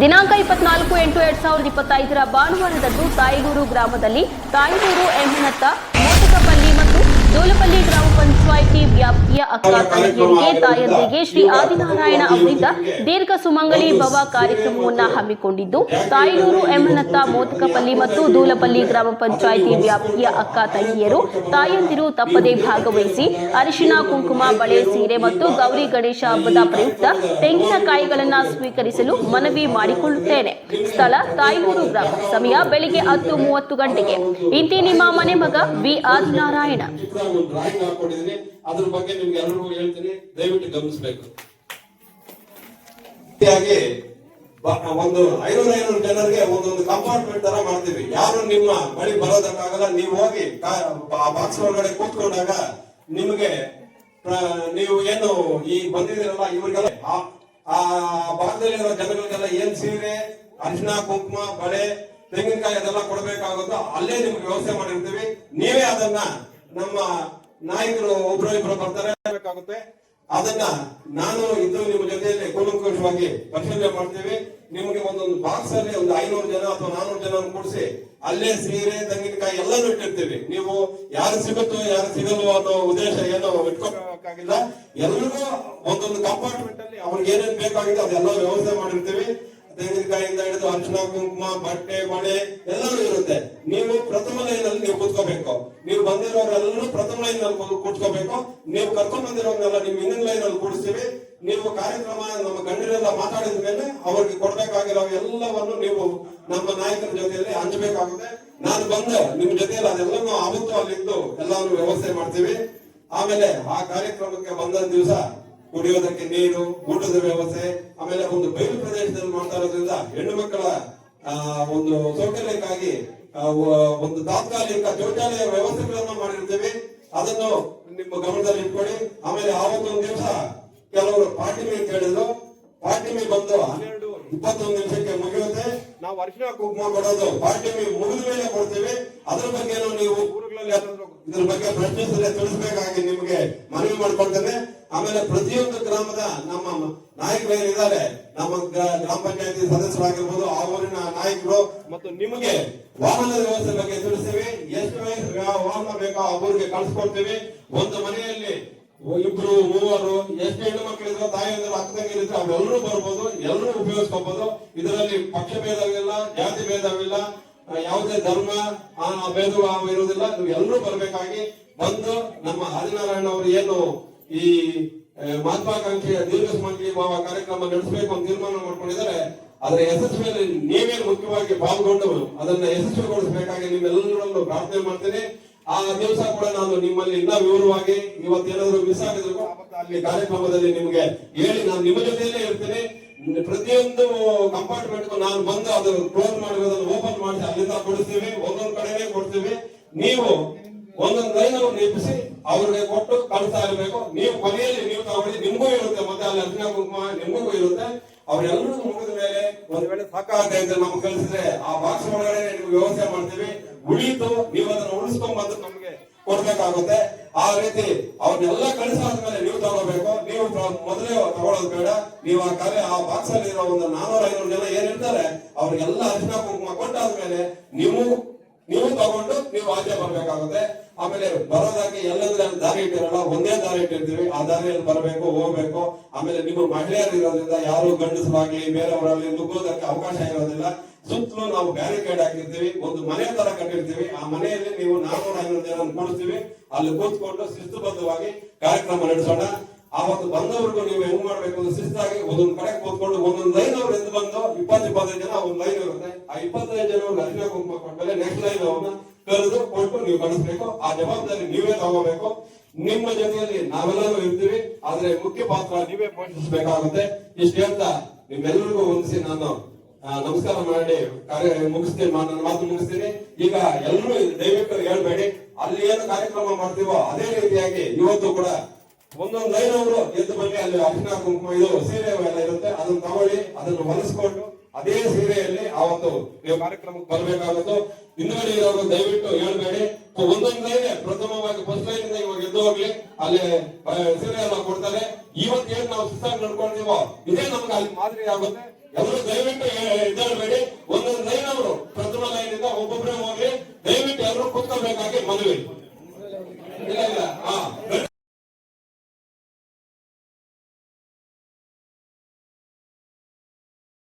ದಿನಾಂಕ ಇಪ್ಪತ್ನಾಲ್ಕು ಎಂಟು ಎರಡ್ ಸಾವಿರದ ಇಪ್ಪತ್ತೈದರ ಭಾನುವಾರದಂದು ತಾಯಿಗೂರು ಗ್ರಾಮದಲ್ಲಿ ತಾಯಿಗೂರು ಎಮ್ಮನತ್ತ ಮೋಟಕಪಲ್ಲಿ ಮತ್ತು ದೋಲಪಲ್ಲಿ ಗ್ರಾಮ ವ್ಯಾಪ್ತಿಯ ಅಕ್ಕ ತಂಗಿಯರಿಗೆ ತಾಯಂದಿರಿಗೆ ಶ್ರೀ ಆದಿನಾರಾಯಣ ಅವರಿಂದ ದೀರ್ಘ ಸುಮಂಗಲಿ ಭವ ಕಾರ್ಯಕ್ರಮವನ್ನು ಹಮ್ಮಿಕೊಂಡಿದ್ದು ತಾಯಿಯೂರು ಎಮ್ಮನತ್ತ ಮೋತಕಪಲ್ಲಿ ಮತ್ತು ದೂಲಪಲ್ಲಿ ಗ್ರಾಮ ಪಂಚಾಯಿತಿ ವ್ಯಾಪ್ತಿಯ ಅಕ್ಕ ತಂಗಿಯರು, ತಾಯಂದಿರು ತಪ್ಪದೆ ಭಾಗವಹಿಸಿ ಅರಿಶಿನ ಕುಂಕುಮ, ಬಳೆ ಸೀರೆ ಮತ್ತು ಗೌರಿ ಗಣೇಶ ಹಬ್ಬದ ಪ್ರಯುಕ್ತ ತೆಂಗಿನಕಾಯಿಗಳನ್ನು ಸ್ವೀಕರಿಸಲು ಮನವಿ ಮಾಡಿಕೊಳ್ಳುತ್ತೇನೆ. ಸ್ಥಳ ತಾಯಿಯೂರು ಗ್ರಾಮ, ಸಮಯ ಬೆಳಿಗ್ಗೆ ಹತ್ತು ಮೂವತ್ತು ಗಂಟೆಗೆ. ಇಂತಿ ನಿಮ್ಮ ಮನೆ ಮಗ ವಿ ಆದಿನಾರಾಯಣ. ಬಗ್ಗೆ ನಿಮ್ಗೆ ಎಲ್ಲರಿಗೂ ಹೇಳ್ತೀನಿ, ದಯವಿಟ್ಟು ಗಮನಿಸಬೇಕು. ಹಾಗೆ ಒಂದು ಐನೂರ ಐನೂರು ಜನರಿಗೆ ಒಂದೊಂದು ಕಂಪಾರ್ಟ್ಮೆಂಟ್ ತರ ಮಾಡ್ತೀವಿ. ಯಾರು ನಿಮ್ಮ ಬಳಿ ಬರೋದಕ್ಕಾಗಲ್ಲ, ನೀವು ಹೋಗಿ ಬಾಕ್ಸ್ ಒಳಗಡೆ ಕೂತ್ಕೊಂಡಾಗ ನಿಮಗೆ ನೀವು ಏನು ಈ ಬಂದಿದ್ದೀರಲ್ಲ, ಇವರಿಗೆಲ್ಲ ಆ- ಆ ಭಾಗದಲ್ಲಿರೋ ಜನಗಳಿಗೆಲ್ಲ ಏನ್ ಸೀರೆ ಅರಿಶಿನ ಕುಂಕುಮ, ಬಳೆ, ತೆಂಗಿನಕಾಯಿ ಅದೆಲ್ಲ ಕೊಡಬೇಕಾಗುತ್ತೋ, ಅಲ್ಲೇ ನಿಮ್ಗೆ ವ್ಯವಸ್ಥೆ ಮಾಡಿರ್ತೀವಿ. ನೀವೇ ಅದನ್ನ ನಮ್ಮ ನಾಯಕರು ಒಬ್ರು ಇಬ್ರು ಬರ್ತಾರೆ. ಅದನ್ನ ನಾನು ಇದು ನಿಮ್ಮ ಜೊತೆಯಲ್ಲಿ ಕೂಲಂಕುಷವಾಗಿ ಪರಿಶೀಲನೆ ಮಾಡ್ತೇವೆ. ನಿಮಗೆ ಒಂದೊಂದು ಬಾಕ್ಸ್ ಅಲ್ಲಿ ಒಂದು ಐನೂರು ಜನ ಅಥವಾ ನಾನೂರು ಜನ ಕೂಡಿಸಿ ಅಲ್ಲೇ ಸೀರೆ, ತೆಂಗಿನಕಾಯಿ ಎಲ್ಲಾನು ಇಟ್ಟಿರ್ತೇವೆ. ನೀವು ಯಾರು ಸಿಗುತ್ತೋ, ಯಾರು ಸಿಗಲ್ವೋ ಅನ್ನೋ ಉದ್ದೇಶ ಏನೋ ಇಟ್ಕೋಬೇಕಾಗಿಲ್ಲ ಎಲ್ರಿಗೂ ಒಂದೊಂದು ಕಂಪಾರ್ಟ್ಮೆಂಟ್ ಅಲ್ಲಿ ಅವ್ರಿಗೆ ಏನೇನ್ ಬೇಕಾಗಿದೆ ಅದೆಲ್ಲ ವ್ಯವಸ್ಥೆ ಮಾಡಿರ್ತೀವಿ. ತೆಂಗಿನಕಾಯಿಂದ ಹಿಡಿದು ಅರ್ಶನ ಕುಂಕುಮ, ಬಟ್ಟೆ ಬಳೆ ಎಲ್ಲರೂ ಇರುತ್ತೆ. ನೀವು ಪ್ರಥಮ ಲೈನಲ್ಲಿ ನೀವು ಕೂತ್ಕೋಬೇಕು. ನೀವು ಬಂದಿರೋರೆಲ್ಲರೂ ಲೈನ್ ಅಲ್ಲಿ ಕೂತ್- ಕೂತ್ಕೋಬೇಕು. ನೀವು ಕರ್ಕೊಂಡು ಬಂದಿರೋನ್ನೆಲ್ಲ ನಿಮ್ ಇನ್ನೊಂದು ಲೈನ್ ಅಲ್ಲಿ ಕೂಡಿಸ್ತೀವಿ. ನೀವು ಕಾರ್ಯಕ್ರಮ, ನಮ್ಮ ಗಣ್ಯರೆಲ್ಲ ಮಾತಾಡಿದ ಮೇಲೆ ಅವ್ರಿಗೆ ಕೊಡ್ಬೇಕಾಗಿರೋ ಎಲ್ಲವನ್ನು ನೀವು ನಮ್ಮ ನಾಯಕರ ಜೊತೆಯಲ್ಲಿ ಹಂಚಬೇಕಾಗುತ್ತೆ. ನಾನು ಬಂದೆ, ನಿಮ್ ಜೊತೆಯಲ್ಲಿ ಅದೆಲ್ಲನೂ ಆವತ್ತು ಅಲ್ಲಿದ್ದು ಎಲ್ಲಾನು ವ್ಯವಸ್ಥೆ ಮಾಡ್ತೀವಿ. ಆಮೇಲೆ ಆ ಕಾರ್ಯಕ್ರಮಕ್ಕೆ ಬಂದ ದಿವಸ ಕುಡಿಯೋದಕ್ಕೆ ನೀರು, ಊಟದ ವ್ಯವಸ್ಥೆ, ಆಮೇಲೆ ಒಂದು ಬಯಲು ಪ್ರದೇಶದಲ್ಲಿ ಮಾಡ್ತಾ ಇರೋದ್ರಿಂದ ಹೆಣ್ಣು ಮಕ್ಕಳ ಒಂದು ಸೌಕರ್ಯಕ್ಕಾಗಿ ಒಂದು ತಾತ್ಕಾಲಿಕ ಶೌಚಾಲಯ ವ್ಯವಸ್ಥೆಗಳನ್ನು ಮಾಡಿರ್ತೀವಿ. ಅದನ್ನು ನಿಮ್ಮ ಗಮನದಲ್ಲಿ ಇಟ್ಕೊಳ್ಳಿ. ಆಮೇಲೆ ಆವತ್ತೊಂದು ದಿವಸ ಕೆಲವರು ಪಾರ್ಟಿ ಅಂತ ಹೇಳಿದ್ರು. ಪಾರ್ಟಿ ಬಂದು ಹನ್ನೆರಡು ಇಪ್ಪತ್ತೊಂದು ನಿಮಿಷಕ್ಕೆ ಮುಗಿಯುತ್ತೆ. ನಾವು ಅರ್ಶಿನ ಕುಂಕುಮ ಕೊಡೋದು ಪಾರ್ಟಿ ಮುಗಿದ ಮೇಲೆ ಕೊಡ್ತೀವಿ. ಅದ್ರ ಬಗ್ಗೆ ನೀವು ಊರುಗಳಲ್ಲಿ ಇದ್ರ ಬಗ್ಗೆ ಪ್ರಶ್ನಿಸಿದ್ರೆ ತಿಳಿಸ್ಬೇಕಾಗಿ ನಿಮ್ಗೆ ಮನವಿ ಮಾಡ್ಕೊಳ್ತೇನೆ. ಆಮೇಲೆ ಪ್ರತಿಯೊಂದು ಗ್ರಾಮದ ನಮ್ಮ ನಾಯಕರು ಏನಿದ್ದಾರೆ ನಮ್ಮ ಗ್ರಾ- ಗ್ರಾಮ ಪಂಚಾಯತಿ ಸದಸ್ಯರಾಗಿರ್ಬೋದು, ಆ ಊರಿನ ನಾಯಕರು. ಮತ್ತು ನಿಮಗೆ ವಾಹನದ ವ್ಯವಸ್ಥೆ ಬಗ್ಗೆ ತಿಳಿಸ್ತೀವಿ. ಎಷ್ಟು ವಾಹನ ಬೇಕೋ ಆ ಊರಿಗೆ ಕಳಿಸ್ಕೊಡ್ತೀವಿ. ಒಂದು ಮನೆಯಲ್ಲಿ ಇಬ್ರು, ಮೂವರು, ಎಷ್ಟು ಹೆಣ್ಣು ಮಕ್ಕಳಿದ್ರು ತಾಯಿಯಂದ್ರೆ ಅಕ್ಕ ತಂಗಿರಿದ್ರು ಅವರೆಲ್ಲರೂ ಬರ್ಬೋದು, ಎಲ್ಲರೂ ಉಪಯೋಗಿಸ್ಕೋಬಹುದು ಇದರಲ್ಲಿ ಪಕ್ಷ ಭೇದವಿಲ್ಲ, ಜಾತಿ ಭೇದವಿಲ್ಲ, ಯಾವುದೇ ಧರ್ಮ ಭೇದಭಾವ ಇರುವುದಿಲ್ಲ. ನೀವು ಎಲ್ಲರೂ ಬರ್ಬೇಕಾಗಿ ಬಂದು ನಮ್ಮ ಆದಿನಾರಾಯಣ ಅವರು ಏನು ಈ ಮಹತ್ವಾಕಾಂಕ್ಷೆಯ ದೀರ್ಘ ಸುಮಂಗಲಿ ಭಾವ ಕಾರ್ಯಕ್ರಮ ನಡೆಸಬೇಕು ಅಂತ ತೀರ್ಮಾನ ಮಾಡ್ಕೊಂಡಿದ್ದಾರೆ. ಅದರ ಯಶಸ್ವಿಯಲ್ಲಿ ನೀವೇ ಮುಖ್ಯವಾಗಿ ಪಾಲ್ಗೊಂಡವರು ಅದನ್ನ ಯಶಸ್ವಿಗೊಳಿಸಬೇಕಾಗಿ ನಿಮ್ಮೆಲ್ಲರಲ್ಲೂ ಪ್ರಾರ್ಥನೆ ಮಾಡ್ತೇನೆ. ಆ ದಿವಸ ಕೂಡ ನಾನು ನಿಮ್ಮಲ್ಲಿ ಇನ್ನ ವಿವರವಾಗಿ ಇವತ್ತೇನಾದ್ರು ಮಿಸ್ ಆಗಿದ್ರು ಅಲ್ಲಿ ಕಾರ್ಯಕ್ರಮದಲ್ಲಿ ನಿಮಗೆ ಹೇಳಿ ನಾನು ನಿಮ್ಮ ಜೊತೆಯಲ್ಲೇ ಇರ್ತೇನೆ. ಪ್ರತಿಯೊಂದು ಕಂಪಾರ್ಟ್ಮೆಂಟ್ ನಾನು ಬಂದು ಅದನ್ನು ಕ್ಲೋಸ್ ಮಾಡಿರೋದನ್ನು ಓಪನ್ ಮಾಡಿ, ಅಲ್ಲಿಂದ ಕೊಡಿಸ್ತೀವಿ, ಒಂದೊಂದು ಕಡೆನೇ ಕೊಡ್ತೀವಿ. ನೀವು ಒಂದೊಂದು ಲೈನ್ ಅವ್ರು ನೇಪಿಸಿ ಅವ್ರಿಗೆ ಕೊಟ್ಟು ಕಳಿಸ್ತಾ ಇರಬೇಕು ನೀವು ಕೊನೆಯಲ್ಲಿ ನೀವು ತಗೊಳ್ಳಿ ನಿಮ್ಗೂ ಇರುತ್ತೆ. ಮತ್ತೆ ಅಲ್ಲಿ ಅರ್ಜುನ ಕುಂಕುಮ ನಿಮ್ಗೂ ಇರುತ್ತೆ. ಅವ್ರೆಲ್ಲರೂ ಮುಗಿದ ಮೇಲೆ ಒಂದ್ ವೇಳೆ ಸಾಕಾಗದೆ ಇದ್ರೆ ನಮ್ಗೆ ಕಳಿಸಿದ್ರೆ ಆ ಬಾಕ್ಸ್ ಒಳಗಡೆ ನಿಮ್ಗೆ ವ್ಯವಸ್ಥೆ ಮಾಡ್ತೀವಿ. ಉಳಿತು ನೀವು ಅದನ್ನ ಉಳಿಸ್ಕೊಂಡ್ ಬಂದು ನಮ್ಗೆ ಕೊಡ್ಬೇಕಾಗುತ್ತೆ. ಆ ರೀತಿ ಅವ್ರನ್ನೆಲ್ಲ ಕಳಿಸಾದ್ಮೇಲೆ ನೀವು ತಗೋಬೇಕು. ನೀವು ಮೊದಲೇ ತಗೊಳ್ಳೋದು ಬೇಡ. ನೀವು ಆ ಕಲೆ, ಆ ಬಾಕ್ಸ್ ಅಲ್ಲಿ ಇರೋ ಒಂದು ನಾನೂರ, ಐನೂರು ಜನ ಏನಿರ್ತಾರೆ ಅವ್ರಿಗೆಲ್ಲ ಅರ್ಜುನ ಕುಂಕುಮ ಕೊಟ್ಟಾದ್ಮೇಲೆ ನೀವು ನೀವು ತಗೊಂಡು ನೀವು ಆಚೆ ಬರ್ಬೇಕಾಗುತ್ತೆ. ಆಮೇಲೆ ಬರೋದಾಗಿ ಎಲ್ಲಂದ್ರೆ ದಾರಿ ಇಟ್ಟಿರಲ್ಲ, ಒಂದೇ ದಾರಿ ಇಟ್ಟಿರ್ತೀವಿ. ಆ ದಾರಿಯಲ್ಲಿ ಬರಬೇಕು, ಹೋಗ್ಬೇಕು. ಆಮೇಲೆ ನಿಮ್ಮ ಮಹಿಳೆಯರು ಇರೋದ್ರಿಂದ ಯಾರು ಗಂಡಸರಾಗ್ಲಿ, ಬೇರೆಯವರಾಗ್ಲಿ ನುಗ್ಗೋದಕ್ಕೆ ಅವಕಾಶ ಇರೋದಿಲ್ಲ. ಸುತ್ತಲೂ ನಾವು ಬ್ಯಾರಿಕೇಡ್ ಹಾಕಿರ್ತೀವಿ. ಒಂದು ಮನೆ ತರ ಕಟ್ಟಿರ್ತೀವಿ. ಆ ಮನೆಯಲ್ಲಿ ನೀವು ನಾನೂರ, ಐನೂರು ಜನ ಕೂಡಿಸ್ತೀವಿ ಅಲ್ಲಿ ಕೂತ್ಕೊಂಡು ಶಿಸ್ತುಬದ್ಧವಾಗಿ ಕಾರ್ಯಕ್ರಮ ನಡೆಸೋಣ. ಆವತ್ತು ಬಂದವ್ರಿಗೂ ನೀವು ಹೆಂಗ್ ಮಾಡ್ಬೇಕು ಅಂದ್ರೆ ಶಿಸ್ತಾಗಿ ಒಂದೊಂದು ಕಡೆ ಕೂತ್ಕೊಂಡು ಒಂದೊಂದು ಲೈನ್ ಅವ್ರು ಎದ್ದು ಬಂದು ಇಪ್ಪತ್ತು, ಇಪ್ಪತ್ತೈದು ಜನ, ಒಂದು ಲೈನ್ ಇರುತ್ತೆ. ಆ ಇಪ್ಪತ್ತೈದು ಜನ ಅರಿಶಿನ ಕುಂಕುಮ ಕೊಟ್ಮೇಲೆ ನೆಕ್ಸ್ಟ್ ಲೈನ್ ಅವ್ರನ್ನ ಕರೆದು ಕೊಟ್ಟು ನೀವು ಕಲಿಸ್ಬೇಕು ಆ ಜವಾಬ್ದಾರಿ ನೀವೇ ತಗೋಬೇಕು. ನಿಮ್ಮ ಜೊತೆಯಲ್ಲಿ ನಾವೆಲ್ಲರೂ ಇರ್ತೀವಿ, ಆದ್ರೆ ಮುಖ್ಯ ಪಾತ್ರ ನೀವೇ ಪೋಷಿಸಬೇಕಾಗುತ್ತೆ. ಇಷ್ಟು ಹೇಳ್ತಾ ನಿಮ್ಮೆಲ್ಲರಿಗೂ ಹೊಂದಿಸಿ ನಾನು ನಮಸ್ಕಾರ ಮಾಡಿ, ಕಾರ್ಯ ಮುಗಿಸ್ತೀನಿ ಮಾತು ಮುಗಿಸ್ತೀನಿ. ಈಗ ಎಲ್ಲರೂ ದಯವಿಟ್ಟು ಹೇಳ್ಬೇಡಿ, ಅಲ್ಲಿ ಏನು ಕಾರ್ಯಕ್ರಮ ಮಾಡ್ತೀವೋ ಅದೇ ರೀತಿಯಾಗಿ ಇವತ್ತು ಕೂಡ ಒಂದೊಂದು ಲೈನ್ ಅವರು ಎದ್ದು ಬನ್ನಿ ಅಲ್ಲಿ ಅರಿಶಿನ ಕುಂಕುಮ ಇದು, ಸೀರೆ ಎಲ್ಲ ಇರುತ್ತೆ, ಅದನ್ನ ತಗೊಳ್ಳಿ, ಅದನ್ನು ಹೊಲಿಸ್ಕೊಂಡು ಅದೇ ಸೀರೆಯಲ್ಲಿ ಆ ಒಂದು ನೀವು ಕಾರ್ಯಕ್ರಮಕ್ಕೆ ಬರಬೇಕಾಗುತ್ತೆ, ಹಿಂದುಗಡೆ ಇರೋರು ದಯವಿಟ್ಟು ಹೇಳ್ಬೇಡಿ. ಒಂದೊಂದೇ ಪ್ರಥಮವಾಗಿ ಫಸ್ಟ್ ಲೈನ್ ಇಂದ ಇವಾಗ ಎದ್ದು ಹೋಗ್ಲಿ, ಅಲ್ಲಿ ಸೀರೆ ಎಲ್ಲ ಕೊಡ್ತಾರೆ. ಇವತ್ತು ಏನ್ ನಾವು ಸಿಸ್ಟಮ್ ನಡ್ಕೊಂಡಿವೋ, ಇದೇ ನಮ್ಗೆ ಅಲ್ಲಿ ಮಾದರಿ ಆಗುತ್ತೆ. ಎಲ್ಲರೂ ದಯವಿಟ್ಟು ಎದ್ದೇಳ್ಬೇಡಿ ಒಂದೊಂದು ಲೈನ್ ಅವರು ಪ್ರಥಮ ಲೈನ್ ಇಂದ ಒಬ್ಬೊಬ್ಬರೇ ಹೋಗ್ಲಿ. ದಯವಿಟ್ಟು ಎಲ್ಲರೂ ಕುತ್ಕೋಬೇಕಾಗಿ ಮದುವೆ